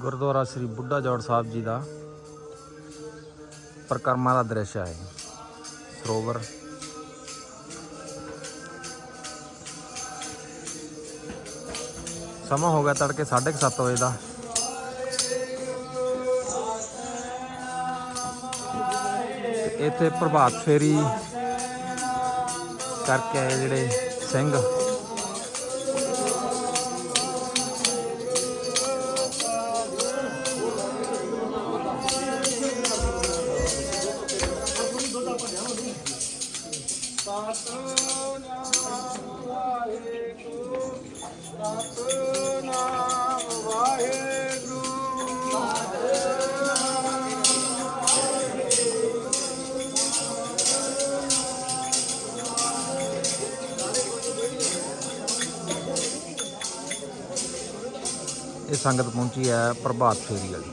ਗੁਰਦੁਆਰਾ ਸ੍ਰੀ ਬੁੱਢਾ ਜੋੜ ਸਾਹਿਬ ਜੀ ਦਾ ਪ੍ਰਕਰਮਾ ਦਾ ਦ੍ਰਿਸ਼ ਹੈ ਸਰੋਵਰ। ਸਮਾਂ ਹੋ ਗਿਆ ਤੜਕੇ 7:30 ਵਜੇ ਦਾ। ਇੱਥੇ ਪ੍ਰਭਾਤ ਫੇਰੀ ਕਰਕੇ ਜਿਹੜੇ ਸਿੰਘ। ਸੰਗਤ ਪਹੁੰਚੀ ਹੈ ਪ੍ਰਭਾਤ ਫੇਰੀ ਵਾਲੀ।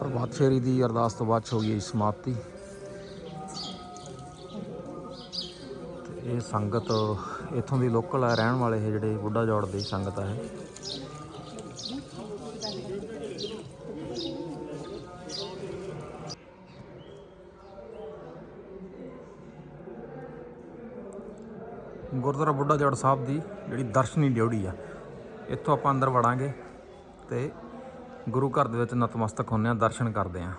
ਪ੍ਰਭਾਤ ਫੇਰੀ ਦੀ ਅਰਦਾਸ ਤੋਂ ਬਾਅਦ 'ਚ ਹੋ ਗਈ ਸਮਾਪਤੀ। ਤੇ ਇਹ ਸੰਗਤ ਇੱਥੋਂ ਦੀ ਲੋਕਲ ਹੈ, ਰਹਿਣ ਵਾਲੇ ਇਹ ਜਿਹੜੇ ਬੁੱਢਾ ਜੋੜ ਦੀ ਸੰਗਤ ਹੈ। ਗੁਰਦੁਆਰਾ ਬੁੱਢਾ ਜੋੜ ਸਾਹਿਬ ਦੀ ਜਿਹੜੀ ਦਰਸ਼ਨੀ ਡਿਉੜੀ ਆ, ਇੱਥੋਂ ਆਪਾਂ ਅੰਦਰ ਵੜਾਂਗੇ ਤੇ ਗੁਰੂ ਘਰ ਦੇ ਵਿੱਚ ਨਤਮਸਤਕ ਹੁੰਨੇ ਆ ਦਰਸ਼ਨ ਕਰਦੇ ਆ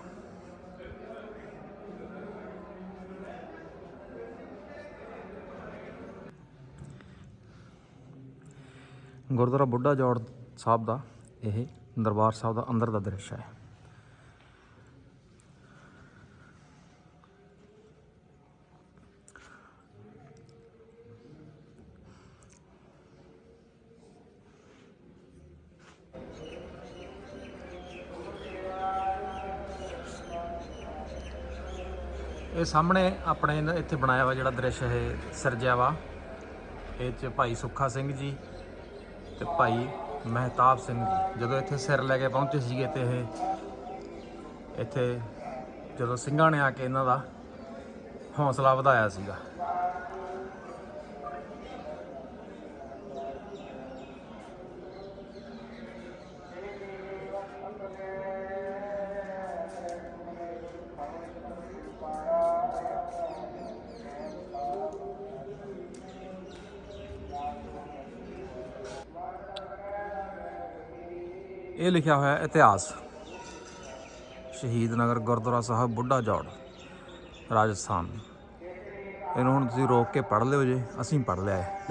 ਗੁਰਦੁਆਰਾ ਬੁੱਢਾ ਜੋੜ ਸਾਹਿਬ ਦਾ ਇਹ ਦਰਬਾਰ ਸਾਹਿਬ ਦਾ ਅੰਦਰ ਦਾ ਦ੍ਰਿਸ਼ ਹੈ। ਸਾਹਮਣੇ ਆਪਣੇ ਨਾ ਇੱਥੇ ਬਣਾਇਆ ਵਾ ਜਿਹੜਾ ਦ੍ਰਿਸ਼ ਇਹ ਸਿਰਜਿਆ ਵਾ, ਇਹ ਚ ਭਾਈ ਸੁੱਖਾ ਸਿੰਘ ਜੀ ਤੇ ਭਾਈ ਮਹਿਤਾਬ ਸਿੰਘ ਜੀ। ਜਦੋਂ ਇੱਥੇ ਸਿਰ ਲੈ ਕੇ ਪਹੁੰਚੇ ਸੀਗੇ ਤੇ ਇਹ ਇੱਥੇ ਜਦੋਂ ਸਿੰਘਾਂ ਨੇ ਆ ਕੇ ਇਹਨਾਂ ਦਾ ਹੌਸਲਾ ਵਧਾਇਆ ਸੀਗਾ। ਇਹ ਲਿਖਿਆ ਹੋਇਆ ਇਤਿਹਾਸ। ਸ਼ਹੀਦ ਨਗਰ ਗੁਰਦੁਆਰਾ ਸਾਹਿਬ, ਬੁੱਢਾ ਜੋੜ, ਰਾਜਸਥਾਨ। ਇਹਨੂੰ ਹੁਣ ਤੁਸੀਂ ਰੋਕ ਕੇ ਪੜ੍ਹ ਲਿਓ ਜੇ, ਅਸੀਂ ਪੜ੍ਹ ਲਿਆ ਹੈ।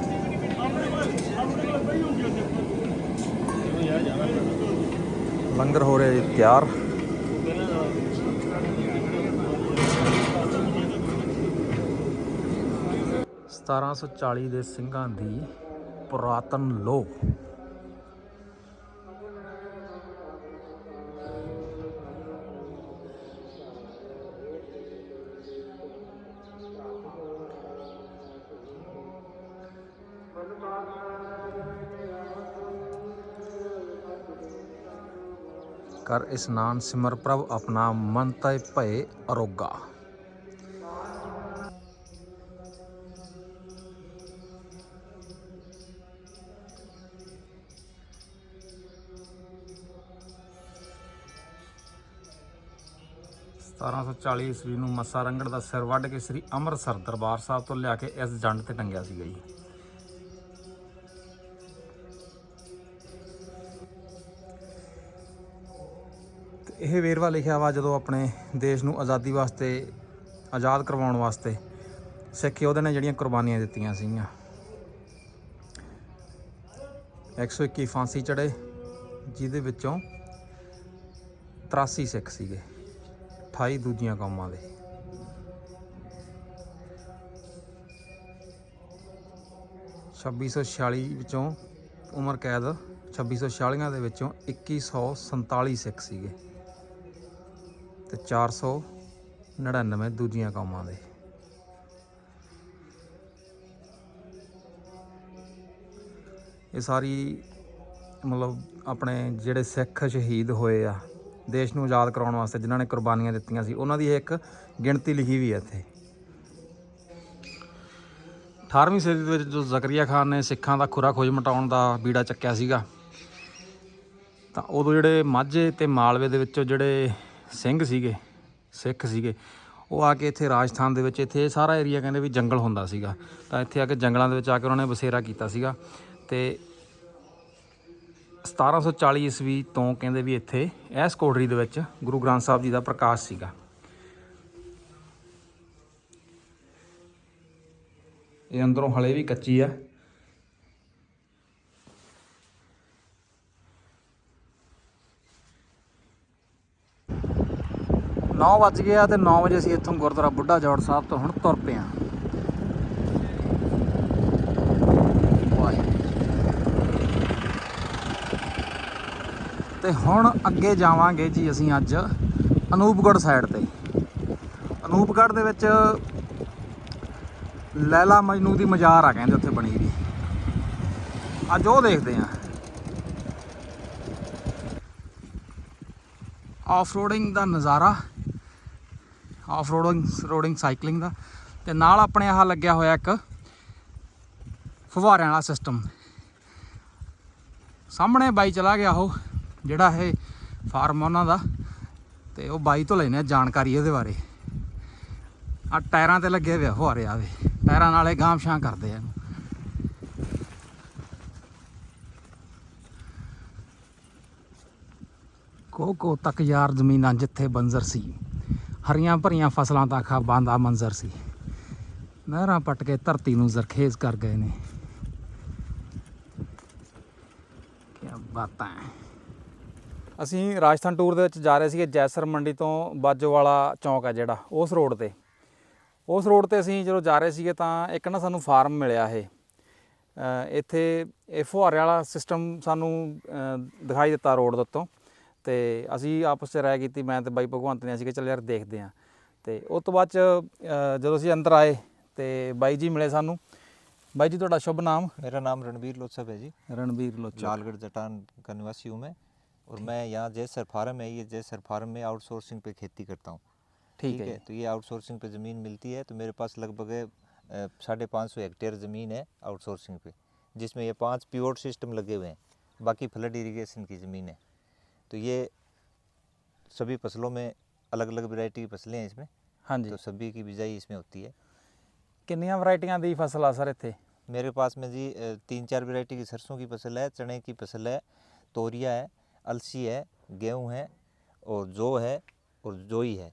ਲੰਗਰ ਹੋ ਰਿਹਾ ਜੀ, ਤਿਆਰ। ਸਤਾਰਾਂ ਸੌ ਚਾਲੀ ਦੇ ਸਿੰਘਾਂ ਦੀ ਪੁਰਾਤਨ ਲੋਹ ਕਰ ਇਸਨਾਨ ਸਿਮਰ ਪ੍ਰਭ ਆਪਣਾ ਮਨ ਤੈ ਭਏ ਅਰੋਗਾ। ਸਤਾਰਾਂ ਸੌ ਚਾਲੀ ਈਸਵੀ ਨੂੰ ਮੱਸਾ ਰੰਗੜ ਦਾ ਸਿਰ ਵੱਢ ਕੇ ਸ੍ਰੀ ਅੰਮ੍ਰਿਤਸਰ ਦਰਬਾਰ ਸਾਹਿਬ ਤੋਂ ਲਿਆ ਕੇ ਇਸ ਜੰਡ ਤੇ ਟੰਗਿਆ ਸੀਗਾ ਜੀ ਇਹ ਵੇਰਵਾ ਲਿਖਿਆ ਵਾ ਜਦੋਂ ਆਪਣੇ ਦੇਸ਼ ਨੂੰ ਆਜ਼ਾਦੀ ਵਾਸਤੇ, ਆਜ਼ਾਦ ਕਰਵਾਉਣ ਵਾਸਤੇ ਸਿੱਖ ਯੋਧਿਆਂ ਨੇ ਜਿਹੜੀਆਂ ਕੁਰਬਾਨੀਆਂ ਦਿੱਤੀਆਂ ਸੀਗੀਆਂ। 121 ਫਾਂਸੀ ਚੜੇ ਜਿਹਦੇ ਵਿੱਚੋਂ 83 ਸਿੱਖ ਸੀਗੇ 28 ਦੂਜੀਆਂ ਕੌਮਾਂ ਦੇ। ਛੱਬੀ ਸੌ ਛਿਆਲੀ ਵਿੱਚੋਂ ਉਮਰ ਕੈਦ 2646 ਦੇ ਵਿੱਚੋਂ 2147 ਸਿੱਖ ਸੀਗੇ। ਤੇ 499 ਦੂਜੀਆਂ ਕੌਮਾਂ ਦੇ। ਇਹ ਸਾਰੀ ਮਤਲਬ ਆਪਣੇ ਜਿਹੜੇ ਸਿੱਖ ਸ਼ਹੀਦ ਹੋਏ ਆ, ਦੇਸ਼ ਨੂੰ ਆਜ਼ਾਦ ਕਰਾਉਣ ਵਾਸਤੇ ਜਿਨ੍ਹਾਂ ਨੇ ਕੁਰਬਾਨੀਆਂ ਦਿੱਤੀਆਂ ਸੀ, ਉਹਨਾਂ ਦੀ ਇੱਕ ਗਿਣਤੀ ਲਿਖੀ ਵੀ ਹੈ ਇੱਥੇ। 18ਵੀਂ ਸਦੀ ਦੇ ਵਿੱਚ ਜੋ ਜ਼ਕਰੀਆ ਖਾਨ ਨੇ ਸਿੱਖਾਂ ਦਾ ਖੁਰਾ ਖੋਜ ਮਟਾਉਣ ਦਾ ਬੀੜਾ ਚੱਕਿਆ ਸੀਗਾ, ਤਾਂ ਉਦੋਂ ਜਿਹੜੇ ਮਾਝੇ ਤੇ ਮਾਲਵੇ ਦੇ ਵਿੱਚੋਂ ਜਿਹੜੇ ਸਿੰਘ ਸੀਗੇ, ਸਿੱਖ ਸੀਗੇ। ਉਹ ਆ ਕੇ ਇੱਥੇ ਰਾਜਸਥਾਨ ਦੇ ਵਿੱਚ, ਇੱਥੇ ਸਾਰਾ ਏਰੀਆ ਕਹਿੰਦੇ ਵੀ ਜੰਗਲ ਹੁੰਦਾ ਸੀਗਾ। ਤਾਂ ਇੱਥੇ ਆ ਕੇ ਜੰਗਲਾਂ ਦੇ ਵਿੱਚ ਆ ਕੇ ਉਹਨਾਂ ਨੇ ਬਸੇਰਾ ਕੀਤਾ ਸੀਗਾ। ਤੇ 1740 ਈਸਵੀ ਤੋਂ ਕਹਿੰਦੇ ਵੀ ਇੱਥੇ ਇਸ ਕੋਟਰੀ ਦੇ ਵਿੱਚ ਗੁਰੂ ਗ੍ਰੰਥ ਸਾਹਿਬ ਜੀ ਦਾ ਪ੍ਰਕਾਸ਼ ਸੀਗਾ। ਇਹ ਅੰਦਰੋਂ ਹਲੇ ਵੀ ਕੱਚੀ ਆ। ਨੌ ਵੱਜ ਗਏ ਆ ਤੇ 9 ਵਜੇ ਅਸੀਂ ਇੱਥੋਂ ਗੁਰਦੁਆਰਾ ਬੁੱਢਾ ਜੋੜ ਸਾਹਿਬ ਤੋਂ ਹੁਣ ਤੁਰ ਪਏ ਆ ਤੇ ਹੁਣ ਅੱਗੇ ਜਾਵਾਂਗੇ ਜੀ ਅਸੀਂ ਅੱਜ ਅਨੂਪਗੜ੍ਹ ਸਾਈਡ ਤੇ। ਅਨੂਪਗੜ੍ਹ ਦੇ ਵਿੱਚ ਲੈਲਾ ਮਜਨੂ ਦੀ ਮਜ਼ਾਰ ਆ ਕਹਿੰਦੇ ਉੱਥੇ ਬਣੀ ਵੀ ਅੱਜ ਉਹ ਦੇਖਦੇ ਆ ਆਫ ਰੋਡਿੰਗ ਦਾ ਨਜ਼ਾਰਾ ਆਫ ਰੋਡਿੰਗ ਰੋਡਿੰਗ ਸਾਈਕਲਿੰਗ ਦਾ। ਤੇ ਨਾਲ ਆਪਣੇ ਆਹ ਲੱਗਿਆ ਹੋਇਆ ਇੱਕ ਫੁਹਾਰਿਆਂ ਵਾਲਾ ਸਿਸਟਮ ਸਾਹਮਣੇ ਬਾਈ ਚਲਾ ਗਿਆ ਉਹ, ਜਿਹੜਾ ਇਹ ਫਾਰਮ ਉਹਨਾਂ ਦਾ। ਤੇ ਉਹ ਬਾਈ ਤੋਂ ਲੈਨੇ ਜਾਣਕਾਰੀ ਇਹਦੇ ਬਾਰੇ। ਆ ਟਾਇਰਾਂ ਤੇ ਲੱਗੇ ਹੋਏ ਆ ਫੁਹਾਰੇ ਆਵੇ ਟਾਇਰਾਂ ਨਾਲੇ ਗਾਂਵ ਛਾਂ ਕਰਦੇ ਆ ਇਹਨੂੰ। ਕੋ ਤੱਕ ਯਾਰ ਜ਼ਮੀਨਾਂ ਜਿੱਥੇ ਬੰਜ਼ਰ ਸੀ। ਹਰੀਆਂ ਭਰੀਆਂ ਫਸਲਾਂ ਦਾ ਖਾ ਬਾਂਦਾ ਮੰਜ਼ਰ ਸੀ। ਨਹਿਰਾਂ ਪੱਟ ਕੇ ਧਰਤੀ ਨੂੰ ਜ਼ਰਖੇਜ਼ ਕਰ ਗਏ ਨੇ। ਕੀ ਬਾਤਾਂ ਅਸੀਂ ਰਾਜਸਥਾਨ ਟੂਰ ਦੇ ਵਿੱਚ ਜਾ ਰਹੇ ਸੀਗੇ, ਜੈਸਰ ਮੰਡੀ ਤੋਂ ਬਾਜੋਵਾਲਾ ਚੌਂਕ ਹੈ ਜਿਹੜਾ, ਉਸ ਰੋਡ ਤੇ। ਉਸ ਰੋਡ ਤੇ ਅਸੀਂ ਜਦੋਂ ਜਾ ਰਹੇ ਸੀਗੇ ਤਾਂ ਇੱਕ ਨਾ ਸਾਨੂੰ ਫਾਰਮ ਮਿਲਿਆ ਇਹ। ਇੱਥੇ ਇਹ ਫੁਹਾਰੇ ਵਾਲਾ ਸਿਸਟਮ ਸਾਨੂੰ ਦਿਖਾਈ ਦਿੱਤਾ ਰੋਡ ਦੇ ਉੱਤੋਂ। ਤੇ ਅਸੀਂ ਆਪਸ 'ਚ ਰਾਏ ਕੀਤੀ ਮੈਂ ਤੇ ਬਾਈ ਭਗਵੰਤ ਨੇ ਅਸੀਂ ਕਿ ਚੱਲ ਯਾਰ ਦੇਖਦੇ ਆਂ ਤੇ ਉਸ ਤੋਂ ਬਾਅਦ 'ਚ ਅ, ਜਦੋਂ ਅਸੀਂ ਅੰਦਰ ਆਏ ਤੇ ਬਾਈ ਜੀ ਮਿਲੇ ਸਾਨੂੰ ਬਾਈ ਜੀ ਤੁਹਾਡਾ ਸ਼ੁਭ ਨਾਮ मेरा नाम रणबीर लोचब है जी ਰਣਬੀਰ ਲੋਚਾ लालगढ़ जटान का निवासी हूँ मैं और मैं यहाँ जयसर फार्म है ये जयसर फार्म में आउटसोर्सिंग पे खेती करता हूँ ठीक है तो ये आउटसोर्सिंग पे ज़मीन मिलती है तो मेरे पास लगभग अ, साढ़े पाँच सौ हेक्टेयर ज़मीन है आउटसोर्सिंग पे जिसमें ये पांच प्योर सिस्टम लगे हुए हैं बाकी फ्लड इरिगेशन की ज़मीन है तो ये सभी फसलों में अलग अलग वैरायटी की फसलें हैं इसमें ਹਾਂਜੀ तो सभी की बिजाई इसमें होती है ਕਿੰਨੀਆਂ ਵੈਰਾਈਟੀਆਂ ਦੀ ਫਸਲ ਆ ਸਰ ਇੱਥੇ मेरे पास में जी अ, तीन चार वैरायटी की सरसों की फसल है चने की फसल है तोरिया है अलसी है गेहूं है और जौ है और जोई है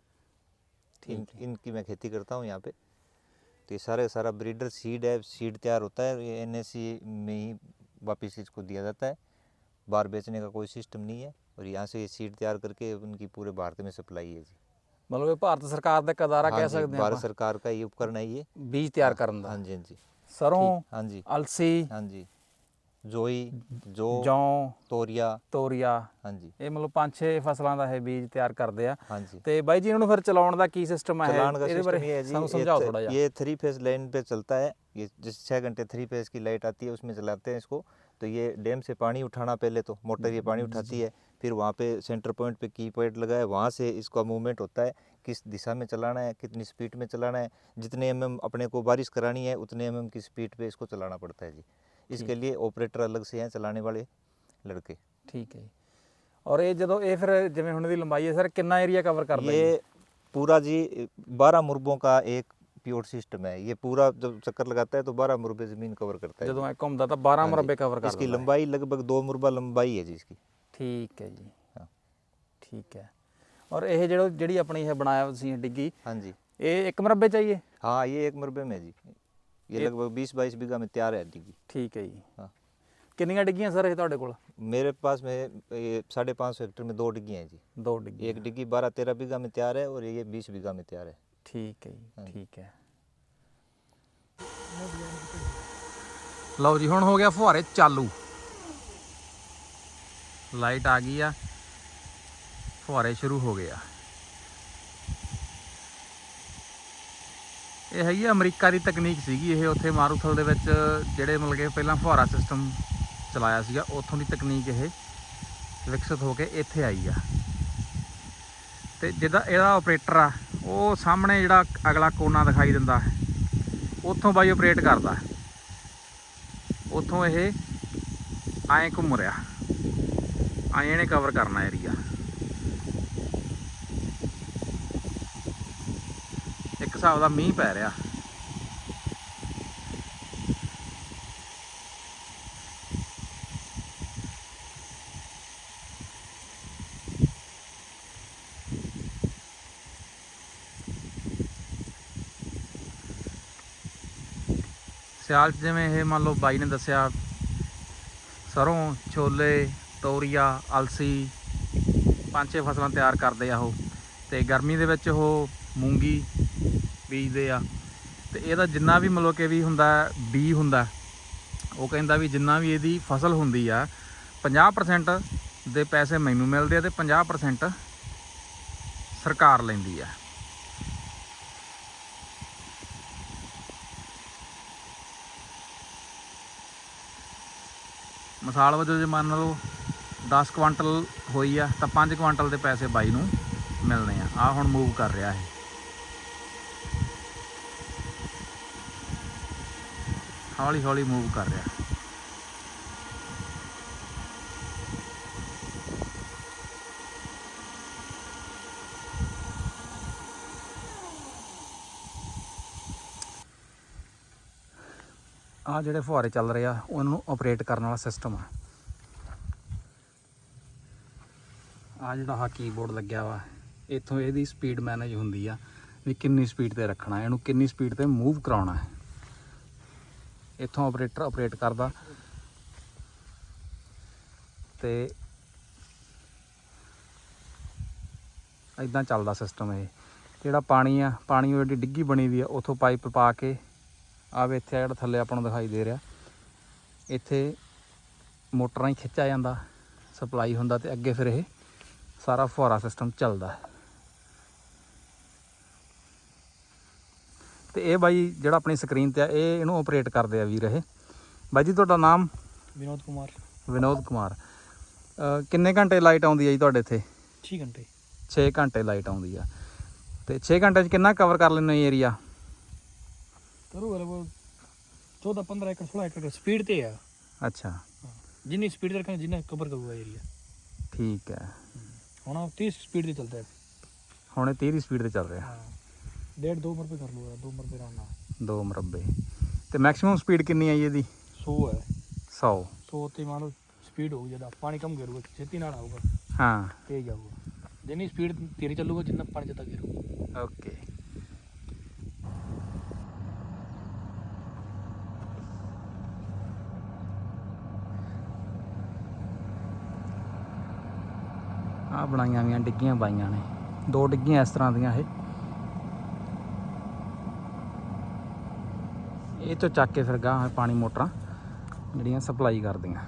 इन, इनकी मैं खेती करता हूँ यहाँ पे तो ये सारे सारा ब्रीडर सीड है सीड तैयार होता है ये एन में ही वापस इसको दिया जाता है बाहर बेचने का कोई सिस्टम नहीं है और यहाँ से ये सीड तैयार करके उनकी पूरे भारत में सप्लाई है जी ਮਤਲਬ ਇਹ ਭਾਰਤ ਸਰਕਾਰ ਦਾ ਇੱਕ ਅਦਾਰਾ हाँ ਕਹਿ जी, ਸਕਦੇ ਹਾਂ भारत ਆਪਾਂ सरकार का ये उपकरण है ये ਬੀਜ ਤਿਆਰ ਕਰਨ ਦਾ हाँ जी हाँ जी ਸਰੋਂ ठीक, हाँ जी ਅਲਸੀ हाँ जी जोई जो ਜੌਂ तोरिया ਤੋਰੀਆ हाँ जी ਇਹ ਮਤਲਬ ਪੰਜ ਛੇ ਫਸਲਾਂ ਦਾ ਇਹ ਬੀਜ ਤਿਆਰ ਕਰਦੇ ਆ हाँ जी ਤੇ ਬਾਈ ਜੀ ਇਹਨਾਂ ਨੂੰ ਫਿਰ ਚਲਾਉਣ ਦਾ ਕੀ ਸਿਸਟਮ ਹੈ चलान का ਇਹਦੇ सिस्टम ਬਾਰੇ ये है जी ਸਾਨੂੰ ये ਸਮਝਾਓ थ- ਥੋੜਾ ਜਿਹਾ ये थ्री फेज लाइन पे चलता है ये जिस छः घंटे थ्री फेज की लाइट आती है उसमें चलाते हैं इसको तो ये डैम से पानी उठाना पहले तो मोटर ये पानी उठाती है फिर वहाँ पे सेंटर पॉइंट पे की पॉइंट लगा है वहाँ से इसका मूवमेंट होता है किस दिशा में चलाना है कितनी स्पीड में चलाना है जितने एम अपने को बारिश करानी है उतने एम की स्पीड पे इसको चलाना पड़ता है जी इसके लिए ऑपरेटर अलग से हैं चलाने वाले लड़के ਠੀਕ ਹੈ ਜੀ। ਔਰ ਇਹ ਜਦੋਂ ਇਹ ਫਿਰ ਜਿਵੇਂ ਹੁਣ ਦੀ ਲੰਬਾਈ ਹੈ ਸਰ ਕਿੰਨਾ ਏਰੀਆ ਕਵਰ ਕਰਦਾ ये ਜੀ पूरा जी बारह मुरबों का एक प्योर सिस्टम है ये पूरा जब चक्कर लगाता है तो बारह मुरबे ज़मीन कवर करता है ਜਦੋਂ ਇਹ ਘੁੰਮਦਾ ਤਾਂ 12 हाँ जी। ਮੁਰੱਬੇ ਕਵਰ इसकी ਕਰਦਾ लंबाई लगभग दो मुरबा लंबाई है जी इसकी ਠੀਕ ਹੈ ਜੀ हाँ ਠੀਕ ਹੈ ਔਰ ਇਹ ਜਿਹੜਾ ਜਿਹੜੀ ਆਪਣੀ ਇਹ ਬਣਾਇਆ ਤੁਸੀਂ ਇਹ ਡਿੱਗੀ हाँ जी ਇਹ ਇੱਕ ਮੁਰੱਬੇ ਚਾਹੀਏ हाँ ये एक मुरबे में है जी ये लगभग बीस बाईस बीघा में तैयार है डिग्गी ਠੀਕ ਹੈ ਜੀ हाँ ਕਿੰਨੀਆਂ ਡਿੱਗੀਆਂ ਸਰ ਇਹ ਤੁਹਾਡੇ ਕੋਲ मेरे पास में ये साढ़े पाँच सौ हेक्टेयर में दो डिग्गी हैं जी ਦੋ ਡਿੱਗੀ एक डिग्गी बारह तेरह बीघा में तैयार है और ये बीस बीघा में तैयार है ਠੀਕ ਹੈ ਜੀ ਹਾਂਜੀ। ਠੀਕ ਹੈ ਲਓ ਜੀ ਹੁਣ ਹੋ ਗਿਆ ਫੁਹਾਰੇ ਚਾਲੂ ਲਾਈਟ ਆ ਗਈ ਆ। ਫੁਹਾਰੇ ਸ਼ੁਰੂ ਹੋ ਗਏ ਆ। ਇਹ ਹੈਗੀ ਆ ਅਮਰੀਕਾ ਦੀ ਤਕਨੀਕ ਸੀਗੀ ਇਹ ਉੱਥੇ ਮਾਰੂਥਲ ਦੇ ਵਿੱਚ ਜਿਹੜੇ ਮਤਲਬ ਕਿ ਪਹਿਲਾਂ ਫੁਹਾਰਾ ਸਿਸਟਮ ਚਲਾਇਆ ਸੀਗਾ, ਉੱਥੋਂ ਦੀ ਤਕਨੀਕ ਇਹ ਵਿਕਸਿਤ ਹੋ ਕੇ ਇੱਥੇ ਆਈ ਆ। ਤੇ ਜਿਹਦਾ ਇਹਦਾ ਆਪਰੇਟਰ ਆ, ਉਹ ਸਾਹਮਣੇ ਜਿਹੜਾ ਅਗਲਾ ਕੋਨਾ ਦਿਖਾਈ ਦਿੰਦਾ, ਉੱਥੋਂ ਬਾਈ ਆਪਰੇਟ ਕਰਦਾ। ਉੱਥੋਂ ਇਹ ਐਂ ਘੁੰਮ ਰਿਹਾ। ਐਂ ਨੇ ਕਵਰ ਕਰਨਾ ਏਰੀਆ ਇੱਕ ਹਿਸਾਬ ਦਾ ਮੀਂਹ ਪੈ ਰਿਹਾ। ਸਿਆਲ 'ਚ ਜਿਵੇਂ ਇਹ ਮੰਨ ਲਓ ਬਾਈ ਨੇ ਦੱਸਿਆ, ਸਰੋਂ, ਛੋਲੇ ਤੋਰੀਆ ਅਲਸੀ ਪੰਜ ਛੇ ਫਸਲਾਂ ਤਿਆਰ ਕਰਦੇ ਆ ਉਹ। ਤੇ ਗਰਮੀ ਦੇ ਵਿੱਚ ਉਹ ਮੂੰਗੀ ਬੀਜਦੇ ਆ। ਤੇ ਇਹਦਾ ਜਿੰਨਾ ਵੀ ਮਤਲਬ ਕਿ ਵੀ ਹੁੰਦਾ ਬੀ ਹੁੰਦਾ, ਉਹ ਕਹਿੰਦਾ ਵੀ ਜਿੰਨਾ ਵੀ ਇਹਦੀ ਫਸਲ ਹੁੰਦੀ ਆ 50% ਦੇ ਪੈਸੇ ਮੈਨੂੰ ਮਿਲਦੇ ਆ ਤੇ 50% ਸਰਕਾਰ ਲੈਂਦੀ ਆ। ਮਿਸਾਲ ਵਜੋਂ ਜੇ ਮੰਨ ਲਓ 10 ਕੁਆਂਟਲ ਹੋਈ ਆ, ਤਾਂ 5 ਕੁਆਂਟਲ ਦੇ ਪੈਸੇ ਬਾਈ ਨੂੰ ਮਿਲਣੇ ਆ। ਆ ਹੁਣ ਮੂਵ ਕਰ ਰਿਹਾ ਇਹ। ਹੌਲੀ ਹੌਲੀ ਮੂਵ ਕਰ ਰਿਹਾ। ਆ ਜਿਹੜੇ ਫੁਹਾਰੇ ਚੱਲ ਰਹੇ ਆ, ਉਹਨਾਂ ਨੂੰ ਆਪਰੇਟ ਕਰਨ ਵਾਲਾ ਸਿਸਟਮ ਆ। ਆ ਜਿਹੜਾ ਆ ਕੀਬੋਰਡ ਲੱਗਿਆ ਵਾ, ਇੱਥੋਂ ਇਹਦੀ ਸਪੀਡ ਮੈਨੇਜ ਹੁੰਦੀ ਆ ਵੀ ਕਿੰਨੀ ਸਪੀਡ ਤੇ ਰੱਖਣਾ, ਇਹਨੂੰ ਕਿੰਨੀ ਸਪੀਡ ਤੇ ਮੂਵ ਕਰਾਉਣਾ ਹੈ। ਇੱਥੋਂ ਆਪਰੇਟਰ ਆਪਰੇਟ ਕਰਦਾ। ਤੇ ਇਦਾਂ ਚੱਲਦਾ ਸਿਸਟਮ ਇਹ। ਜਿਹੜਾ ਪਾਣੀ ਆ, ਪਾਣੀ ਉਹ ਡਿੱਗੀ ਬਣੀ ਵੀ ਆ, ਉਥੋਂ ਪਾਈਪ ਪਾ ਕੇ ਆਵੇ ਇੱਥੇ ਆ ਜਿਹੜਾ ਥੱਲੇ ਆਪਾਂ ਨੂੰ ਦਿਖਾਈ ਦੇ ਰਿਹਾ। ਇੱਥੇ ਮੋਟਰਾਂ ਹੀ ਖਿੱਚਿਆ ਜਾਂਦਾ ਸਪਲਾਈ ਹੁੰਦਾ ਤੇ ਅੱਗੇ ਫਿਰ ਇਹ ਸਾਰਾ ਫੁਹਾਰਾ ਸਿਸਟਮ ਚੱਲਦਾ ਹੈ। ਤੇ ਇਹ ਬਾਈ ਜਿਹੜਾ ਆਪਣੀ ਸਕਰੀਨ ਤੇ ਆ ਇਹ ਇਹਨੂੰ ਆਪਰੇਟ ਕਰਦੇ ਆ ਵੀਰ ਇਹ। ਬਾਈ ਜੀ ਤੁਹਾਡਾ ਨਾਮ? ਵਿਨੋਦ ਕੁਮਾਰ। ਵਿਨੋਦ ਕੁਮਾਰ। ਕਿੰਨੇ ਘੰਟੇ ਲਾਈਟ ਆਉਂਦੀ ਹੈ ਜੀ ਤੁਹਾਡੇ ਇੱਥੇ? 6 ਘੰਟੇ। 6 ਘੰਟੇ ਲਾਈਟ ਆਉਂਦੀ ਆ। ਤੇ 6 ਘੰਟੇ 'ਚ ਕਿੰਨਾ ਕਵਰ ਕਰ ਲੈਂਦੇ ਹੋ ਏਰੀਆ ਕਰੂਗਾ ਉਹ 14 15 ਏਕੜ 16 ਏਕੜ ਸਪੀਡ ਤੇ ਆ। ਅੱਛਾ। ਜਿੰਨੀ ਸਪੀਡ ਤੇ ਜਿੰਨਾ ਕਵਰ ਕਰੂਗਾ ਏਰੀਆ ਠੀਕ ਹੈ। ਹੁਣ तीस स्पीड ਤੇ ਚੱਲਦਾ ਹੈ ਹੁਣ ਇਹ 30 ਦੀ ਸਪੀਡ ਤੇ ਚੱਲ ਰਿਹਾ ਹਾਂ ਡੇਢ ਦੋ ਮਰਬੇ ਕਰ ਲੂਗਾ ਦੋ ਮਰਬੇ ਆਰਾਮ ਨਾਲ 2 ਮਰਬੇ ਤੇ ਮੈਕਸਿਮਮ ਸਪੀਡ ਕਿੰਨੀ ਆਈ ਇਹਦੀ 100 ਹੈ 100 100 ਤੇ ਮੰਨ ਲਓ ਸਪੀਡ ਹੋਊਗੀ ਜਿਆਦਾ ਪਾਣੀ ਕਮ ਘੇਰੂਗਾ ਛੇਤੀ ਨਾਲ ਆਊਗਾ ਹਾਂ ਤੇਜ਼ ਆਊਗਾ ਜਿੰਨੀ ਸਪੀਡ ਤੇਰੀ ਚੱਲੂਗਾ ਜਿੰਨਾ ਪਾਣੀ ਜਿਆਦਾ ਘੇਰੂਗਾ ਓਕੇ ਆ ਬਣਾਈਆਂ ਵੀਆਂ ਡਿੱਗੀਆਂ ਬਾਈਆਂ ਨੇ। ਦੋ ਡਿੱਗੀਆਂ ਇਸ ਤਰ੍ਹਾਂ ਦੀਆਂ ਇਹ। ਇਹ ਤੋਂ ਚੱਕ ਕੇ ਫਿਰ ਗਾਹ ਪਾਣੀ ਮੋਟਰਾਂ ਜਿਹੜੀਆਂ ਸਪਲਾਈ ਕਰਦੀਆਂ।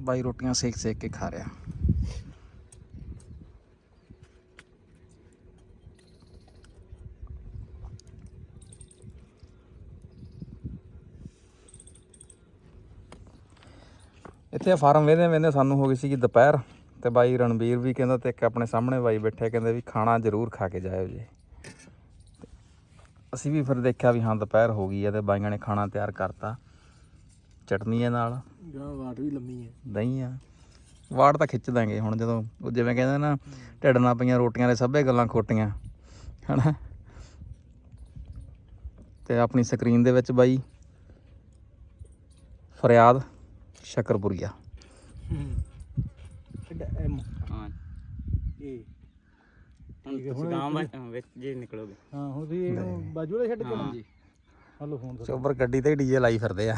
ਬਾਈ ਰੋਟੀਆਂ ਸੇਕ ਸੇਕ ਕੇ ਖਾ ਰਿਹਾ। ਇੱਥੇ ਫਾਰਮ ਵੇਂਦੇ ਵੇਂਦੇ ਸਾਨੂੰ ਹੋ ਗਈ ਸੀ ਦੁਪਹਿਰ ਤੇ ਬਾਈ ਰਣਬੀਰ ਵੀ ਕਹਿੰਦਾ ਤੇ ਇੱਕ ਆਪਣੇ ਸਾਹਮਣੇ ਬਾਈ ਬੈਠੇ ਕਹਿੰਦੇ ਵੀ ਖਾਣਾ ਜ਼ਰੂਰ ਖਾ ਕੇ ਜਾਇਓ ਜੀ। ਅਸੀਂ ਵੀ ਫਿਰ ਦੇਖਿਆ ਵੀ ਹਾਂ ਦੁਪਹਿਰ ਹੋ ਗਈ ਹੈ ਤੇ ਬਾਈਆਂ ਨੇ ਖਾਣਾ ਤਿਆਰ ਕਰਤਾ। ਚਟਨੀ ਹੈ ਨਾਲ। ਜਾਂ ਵਾਟ ਵੀ ਲੰਮੀ ਹੈ ਦਹੀਂ ਆ। ਵਾੜ ਤਾਂ ਖਿੱਚ ਦਾਂਗੇ ਹੁਣ ਜਦੋਂ ਉਹ ਜਿਵੇਂ ਕਹਿੰਦੇ ਨਾ ਢਿੱਡ ਨਾਲ ਪਈਆਂ ਰੋਟੀਆਂ ਦੇ ਸਭੇ ਗੱਲਾਂ ਖੋਟੀਆਂ ਹਨਾ? ਤੇ ਆਪਣੀ ਸਕਰੀਨ ਦੇ ਵਿੱਚ ਬਾਈ ਫਰਿਆਦ। ਸ਼ਕਰਪੁਰੀਆ। ਹਾਂ ਏ ਹੁਣ ਤੁਸੀਂ ਇਹ- ਵਿੱਚ ਜੇ ਨਿਕਲੋਗੇ। ਹਾਂ ਹੁਣ ਤੁਸੀਂ ਇਹਨੂੰ ਬਾਜੂ ਵਾਲਾ ਛੱਡ ਕੇ ਹਾਂ। ਜੀ ਹਲੋ ਫੋਨ ਤੋਂ ਗੱਡੀ ਤੇ ਡੀਜੇ ਲਾਈ ਫਿਰਦੇ ਆ।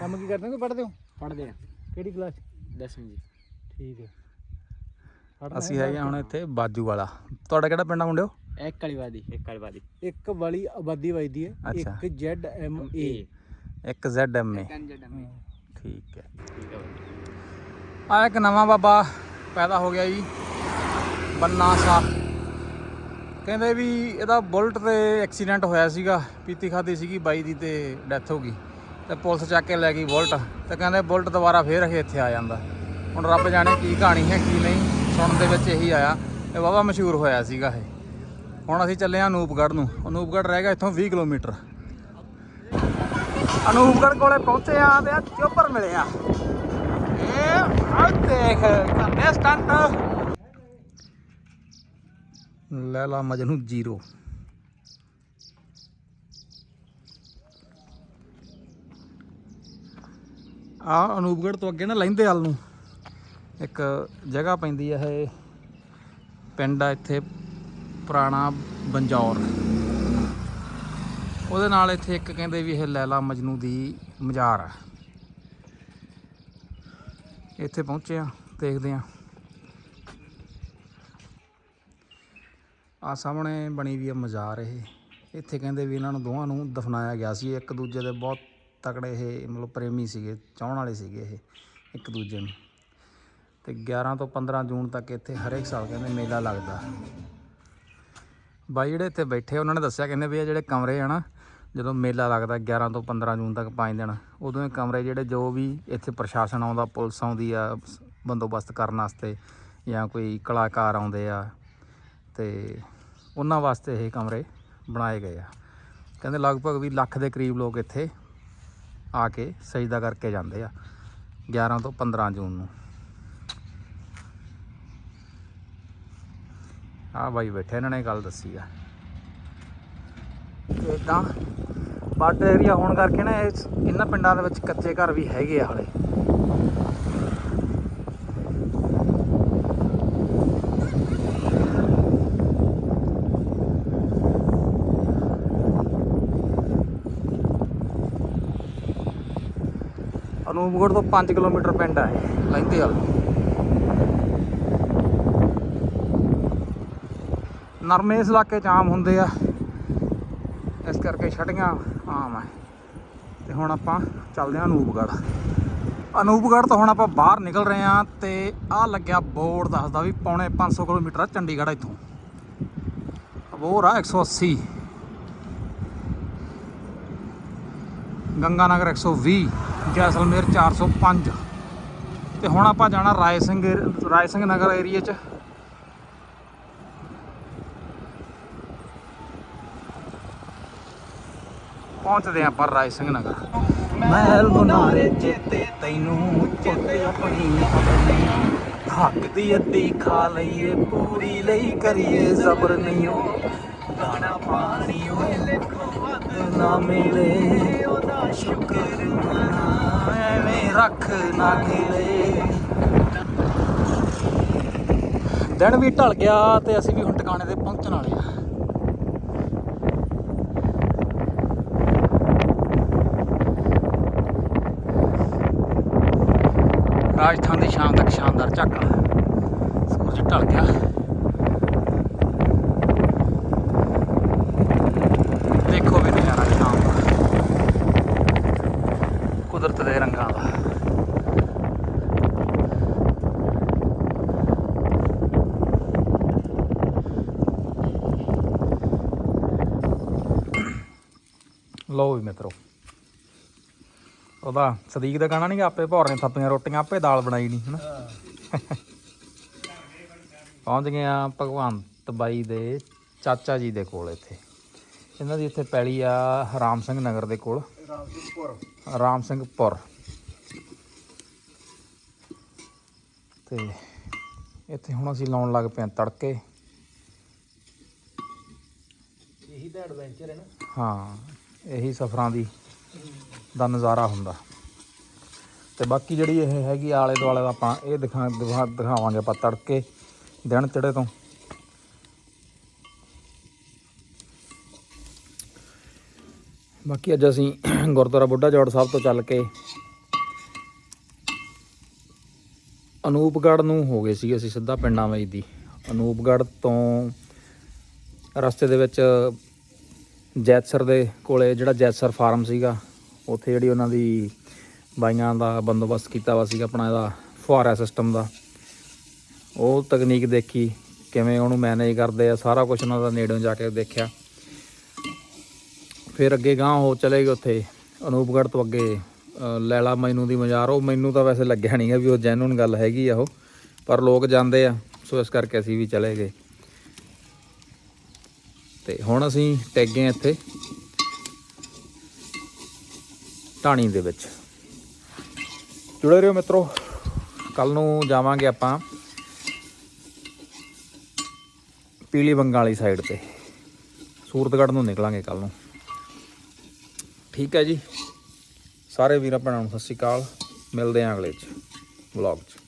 ਕੰਮ ਕੀ ਕਰਦੇ ਹੋ ਪੜ੍ਹਦੇ ਹੋ? ਪੜਦੇ ਆ। ਕਿਹੜੀ ਕਲਾਸ 10ਵੀਂ ਜੀ। ਠੀਕ ਹੈ। ਅਸੀਂ ਹੈਗੇ ਹੁਣ ਇੱਥੇ ਬਾਜੂ ਵਾਲਾ। ਤੁਹਾਡਾ ਕਿਹੜਾ ਪਿੰਡ ਆ ਮੁੰਡਿਓ? ਇੱਕ ਵਾਲੀ ਵਾਦੀ ਇੱਕ ਵਾਲੀ ਵਾਦੀ। ਇੱਕ ਵਾਲੀ ਆਬਾਦੀ ਵਜਦੀ ਹੈ। ਅੱਛਾ। ਇੱਕ ਜ਼ੈਡ ਐਮ ਏ। ਇੱਕ ZMA ਠੀਕ ਹੈ। ਠੀਕ ਹੈ ਆ ਇੱਕ ਨਵਾਂ ਬਾਬਾ ਪੈਦਾ ਹੋ ਗਿਆ ਜੀ ਬੰਨਾ ਸਾਹਿਬ ਕਹਿੰਦੇ ਵੀ ਇਹਦਾ ਬੁਲਟ ਤੇ ਐਕਸੀਡੈਂਟ ਹੋਇਆ ਸੀਗਾ ਪੀਤੀ ਖਾਦੀ ਸੀਗੀ ਬਾਈ ਦੀ ਤੇ ਡੈਥ ਹੋ ਗਈ। ਤੇ ਪੁਲਿਸ ਚੱਕ ਕੇ ਲੈ ਗਈ ਬੁਲਟ ਤੇ ਕਹਿੰਦੇ ਬੁਲਟ ਦੁਬਾਰਾ ਫੇਰ ਇੱਥੇ ਆ ਜਾਂਦਾ। ਹੁਣ ਰੱਬ ਜਾਣੇ ਕੀ ਕਹਾਣੀ ਹੈ ਕੀ ਨਹੀਂ ਸੁਣਨ ਦੇ ਵਿੱਚ ਇਹੀ ਆਇਆ। ਇਹ ਵਾਵਾ ਮਸ਼ਹੂਰ ਹੋਇਆ ਸੀਗਾ ਇਹ। ਹੁਣ ਅਸੀਂ ਚੱਲੇ ਆ ਅਨੂਪਗੜ੍ਹ ਨੂੰ। ਅਨੂਪਗੜ੍ਹ ਰਹਿ ਗਿਆ ਇੱਥੋਂ 20 ਕਿਲੋਮੀਟਰ। ਅਨੂਪਗੜ੍ਹ ਕੋਲੇ ਪਹੁੰਚੇ ਆ ਤੇ ਆ ਚੋਪਰ ਮਿਲਿਆ ਇਹ ਆ ਦੇਖ ਕਰਦੇ ਸਟੰਟ ਲੈਲਾ ਮਜਨੂ ਜ਼ੀਰੋ। ਆ ਅਨੂਪਗੜ੍ਹ ਤੋਂ ਅੱਗੇ ਨਾ ਲੈਂਦੇ ਵੱਲ ਨੂੰ। ਇੱਕ ਜਗ੍ਹਾ ਪੈਂਦੀ ਹੈ ਇਹ। ਪਿੰਡ ਆ ਇੱਥੇ ਪੁਰਾਣਾ ਬੰਜੌਰ। ਉਹਦੇ ਨਾਲ ਇੱਥੇ ਇੱਕ ਕਹਿੰਦੇ ਵੀ ਇਹ ਲੈਲਾ ਮਜਨੂ ਦੀ ਮਜ਼ਾਰ ਆ। ਇੱਥੇ ਪਹੁੰਚੇ ਆ ਦੇਖਦੇ ਆ ਆ ਸਾਹਮਣੇ ਬਣੀ ਵੀ ਆ ਮਜ਼ਾਰ ਇਹ। ਇੱਥੇ ਕਹਿੰਦੇ ਵੀ ਇਹਨਾਂ ਨੂੰ ਦੋਵਾਂ ਨੂੰ ਦਫਨਾਇਆ ਗਿਆ ਸੀ। ਇੱਕ ਦੂਜੇ ਦੇ ਬਹੁਤ ਤਕੜੇ ਇਹ, ਮਤਲਬ ਪ੍ਰੇਮੀ ਸੀਗੇ, ਚਾਹਣ ਵਾਲੇ ਸੀਗੇ ਇਹ, ਇੱਕ ਦੂਜੇ ਨੂੰ। ਤੇ 11 ਤੋਂ 15 ਜੂਨ ਤੱਕ ਇੱਥੇ ਹਰੇਕ ਸਾਲ ਕਹਿੰਦੇ ਮੇਲਾ ਲੱਗਦਾ। ਬਾਈ ਜਿਹੜੇ ਇੱਥੇ ਬੈਠੇ ਉਹਨਾਂ ਨੇ ਦੱਸਿਆ ਕਹਿੰਦੇ ਵੀ ਇਹ ਜਿਹੜੇ ਕਮਰੇ ਆ ਨਾ ਜਦੋਂ ਮੇਲਾ ਲੱਗਦਾ 11 ਤੋਂ 15 ਜੂਨ ਤੱਕ 5 ਦਿਨ, ਉਦੋਂ ਇਹ ਕਮਰੇ ਜਿਹੜੇ ਜੋ ਵੀ ਇੱਥੇ ਪ੍ਰਸ਼ਾਸਨ ਆਉਂਦਾ, ਪੁਲਿਸ ਆਉਂਦੀ ਆ, ਬੰਦੋਬਸਤ ਕਰਨ ਵਾਸਤੇ ਜਾਂ ਕੋਈ ਕਲਾਕਾਰ ਆਉਂਦੇ ਆ, ਤੇ ਉਹਨਾਂ ਵਾਸਤੇ ਇਹ ਕਮਰੇ ਬਣਾਏ ਗਏ ਆ। ਕਹਿੰਦੇ ਲਗਭਗ ਵੀ ਲੱਖ ਦੇ ਕਰੀਬ ਲੋਕ ਇੱਥੇ ਆ ਕੇ ਸਜਦਾ ਕਰਕੇ ਜਾਂਦੇ ਆ 11 ਤੋਂ 15 ਜੂਨ ਨੂੰ। ਆ ਬਾਈ ਬੈਠੇ ਇਹਨਾਂ ਨੇ ਗੱਲ ਦੱਸੀ ਆ। ਇਦਾਂ ਬਾਰਡਰ ਏਰੀਆ ਹੋਣ ਕਰਕੇ ਨਾ ਇਸ- ਇਹਨਾਂ ਪਿੰਡਾਂ ਦੇ ਵਿੱਚ ਕੱਚੇ ਘਰ ਵੀ ਹੈਗੇ ਆ ਹਲੇ। ਅਨੂਪਗੜ੍ਹ ਤੋਂ 5 ਕਿਲੋਮੀਟਰ ਪਿੰਡ ਆ ਇਹ, ਲੈਂਦੇ ਵਾਲ ਨਰਮੇ ਇਸ ਇਲਾਕੇ 'ਚ ਆਮ ਹੁੰਦੇ ਆ। ਇਸ ਕਰਕੇ ਛਟੀਆਂ ਆਮ ਹੈ। ਤੇ ਹੁਣ ਆਪਾਂ ਚੱਲਦੇ ਹਾਂ ਅਨੂਪਗੜ੍ਹ। ਅਨੂਪਗੜ੍ਹ ਤੋਂ ਹੁਣ ਆਪਾਂ ਬਾਹਰ ਨਿਕਲ ਰਹੇ ਹਾਂ ਤੇ ਆਹ ਲੱਗਿਆ ਬੋਰਡ ਦੱਸਦਾ ਵੀ ਪੌਣੇ 500 ਕਿਲੋਮੀਟਰ ਆ ਚੰਡੀਗੜ੍ਹ ਇੱਥੋਂ। ਅਬੋਰ ਆ 180 ਗੰਗਾਨਗਰ 120 ਜੈਸਲਮੇਰ 405 ਤੇ ਹੁਣ ਆਪਾਂ ਜਾਣਾ ਰਾਏ ਸਿੰਘ ਰਾਏ ਸਿੰਘ ਨਗਰ ਏਰੀਏ 'ਚ। ਪਹੁੰਚਦੇ ਆਪਾਂ ਰਾਏ ਸਿੰਘ ਨਗਰ। ਮਹਿਲ ਬਨਾਰੇ ਚੇਤੇ ਤੈਨੂੰ, ਚੇਤੇ ਆਪਣੀ ਹੱਕ ਦੀ ਅੱਧੀ ਖਾ ਲਈਏ, ਪੂਰੀ ਲਈ ਕਰੀਏ ਜ਼ਬਰ ਨਹੀਂ। ਉਹ ਦਾਣਾ ਪਾਣੀ ਉਹ ਵੱਧ ਨਾ ਮਿਲੇ। ਉਹਦਾ ਸ਼ੁਕਰ ਮਨਾ, ਐਵੇਂ ਰੱਖ ਨਾ ਖਿਲੇ ਦਿਨ ਵੀ ਢਲ ਗਿਆ ਤੇ ਅਸੀਂ ਵੀ ਹੁਣ ਟਿਕਾਣੇ ਤੇ ਪਹੁੰਚਣ ਵਾਲੇ ਆ ਰਾਜਸਥਾਨ ਦੀ ਸ਼ਾਮ ਤੱਕ ਸ਼ਾਨਦਾਰ ਝਾਕਾ। ਸੂਰਜ ਢਲ ਗਿਆ। ਦੇਖੋ ਵੀ ਨਜ਼ਾਰਾ ਸ਼ਾਮ ਦਾ ਕੁਦਰਤ ਦੇ ਰੰਗਾਂ ਦਾ। ਲਓ ਵੀ ਮਿੱਤਰੋ। ਉਹਦਾ ਸਦੀਕ ਦਾ ਗਾਣਾ ਨਹੀਂ ਆਪੇ ਭੌਰ ਨੇ ਥੱਪੀਆਂ ਰੋਟੀਆਂ ਆਪੇ ਦਾਲ ਬਣਾਈ ਨਹੀਂ ਹਨਾ? ਪਹੁੰਚ ਗਏ ਆ ਭਗਵੰਤ ਬਾਈ ਦੇ ਚਾਚਾ ਜੀ ਦੇ ਕੋਲ ਇੱਥੇ। ਇਹਨਾਂ ਦੀ ਇੱਥੇ ਪੈਲੀ ਆ ਰਾਮ ਸਿੰਘ ਨਗਰ ਦੇ ਕੋਲ। ਰਾਮ ਸਿੰਘਪੁਰ ਤੇ ਇੱਥੇ ਹੁਣ ਅਸੀਂ ਲਾਉਣ ਲੱਗ ਪਏ ਤੜਕੇ। ਇਹੀ ਤਾਂ ਐਡਵੈਂਚਰ ਹੈ ਨਾ। ਹਾਂ ਇਹੀ ਸਫ਼ਰਾਂ ਦੀ। ਦਾ ਨਜ਼ਾਰਾ ਹੁੰਦਾ। ਤੇ ਬਾਕੀ ਜਿਹੜੀ ਇਹ ਹੈਗੀ ਆਲੇ ਦੁਆਲੇ ਦਾ ਆਪਾਂ ਇਹ ਦਿਖਾ ਦਿਖਾ- ਦਿਖਾਵਾਂਗੇ ਆਪਾਂ ਤੜਕੇ, ਦਿਨ ਚੜੇ ਤੋਂ। ਬਾਕੀ ਅੱਜ ਅਸੀਂ ਗੁਰਦੁਆਰਾ ਬੁੱਢਾ ਜੋੜ ਸਾਹਿਬ ਤੋਂ ਚੱਲ ਕੇ ਅਨੂਪਗੜ੍ਹ ਨੂੰ ਹੋ ਗਏ ਸੀ ਅਸੀਂ ਸਿੱਧਾ ਪਿੰਡਾਂ ਵਿੱਚ ਦੀ। ਅਨੂਪਗੜ੍ਹ ਤੋਂ ਰਸਤੇ ਦੇ ਵਿੱਚ ਜੈਤਸਰ ਦੇ ਕੋਲੇ ਜਿਹੜਾ ਜੈਤਸਰ ਫਾਰਮ ਸੀਗਾ ਉੱਥੇ ਜਿਹੜੀ ਉਹਨਾਂ ਦੀ ਬਾਈਆਂ ਦਾ ਬੰਦੋਬਸਤ ਕੀਤਾ ਵਾ ਸੀਗਾ ਆਪਣਾ ਇਹਦਾ ਫੁਹਾਰਾ ਸਿਸਟਮ ਦਾ। ਉਹ ਤਕਨੀਕ ਦੇਖੀ ਕਿਵੇਂ ਉਹਨੂੰ ਮੈਨੇਜ ਕਰਦੇ ਆ ਸਾਰਾ ਕੁਝ ਉਹਨਾਂ ਦਾ ਨੇੜੋਂ ਜਾ ਕੇ ਦੇਖਿਆ। ਫਿਰ ਅੱਗੇ ਗਾਂ ਹੋ ਚਲੇ ਗਏ ਉੱਥੇ ਅਨੂਪਗੜ੍ਹ ਤੋਂ ਅੱਗੇ ਅ, ਲੈਲਾ ਮੈਨੂੰ ਦੀ ਮਜ਼ਾਰ। ਉਹ ਮੈਨੂੰ ਤਾਂ ਵੈਸੇ ਲੱਗਿਆ ਨਹੀਂਗਾ ਵੀ ਉਹ ਜੈਨੂਨ ਗੱਲ ਹੈਗੀ ਆ ਉਹ ਪਰ ਲੋਕ ਜਾਂਦੇ ਆ ਸੋ ਇਸ ਕਰਕੇ ਅਸੀਂ ਵੀ ਚਲੇ ਗਏ। ਤੇ ਹੁਣ ਅਸੀਂ ਟੈਗੇ ਇੱਥੇ। ਢਾਣੀ ਦੇ ਵਿੱਚ। ਜੁੜੇ ਰਹੋ ਮਿੱਤਰੋ ਕੱਲ ਨੂੰ ਜਾਵਾਂਗੇ ਆਪਾਂ ਪੀਲੀ ਬੰਗਾਂ ਵਾਲੀ ਸਾਈਡ ਤੇ। ਸੂਰਤਗੜ੍ਹ ਨੂੰ ਨਿਕਲਾਂਗੇ ਕੱਲ ਨੂੰ। ਠੀਕ ਹੈ ਜੀ। ਸਾਰੇ ਵੀਰਾਂ ਭੈਣਾਂ ਨੂੰ ਸਤਿ ਸ਼੍ਰੀ ਅਕਾਲ। ਮਿਲਦੇ ਆਂ ਅਗਲੇ ਚ, ਵਲੌਗ 'ਚ।